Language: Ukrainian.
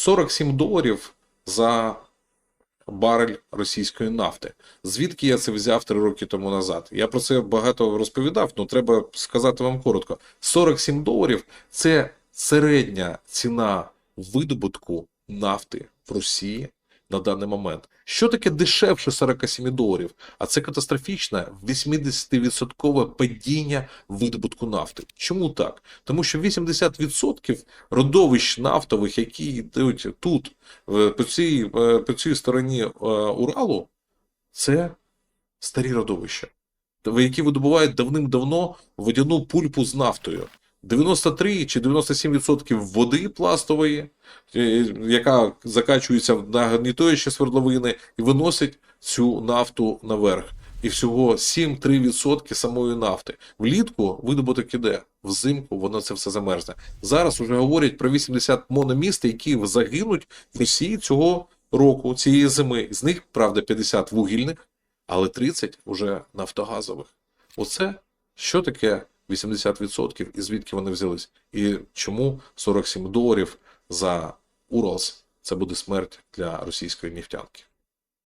47 доларів за барель російської нафти. Звідки я це взяв три роки тому назад? Я про це багато розповідав, але треба сказати вам коротко: 47 доларів це середня ціна видобутку нафти в Росії на даний момент. Що таке дешевше 47 доларів? А це катастрофічне 80% падіння видобутку нафти. Чому так? Тому що 80% родовищ нафтових, які йдуть тут, по цій, е, по цій стороні е, Уралу, це старі родовища, які видобувають давним-давно водяну пульпу з нафтою. 93 чи 97% води пластової, е, яка закачується на гнітоючі свердловини і виносить цю нафту наверх. І всього 7-3% самої нафти. Влітку видобуток іде, взимку воно це все замерзне. Зараз вже говорять про 80 мономіст, які загинуть в Росії цього року, цієї зими. З них, правда, 50 вугільних, але 30 уже нафтогазових. Оце що таке 80% і звідки вони взялись? І чому 47 доларів за Уралс це буде смерть для російської нефтянки?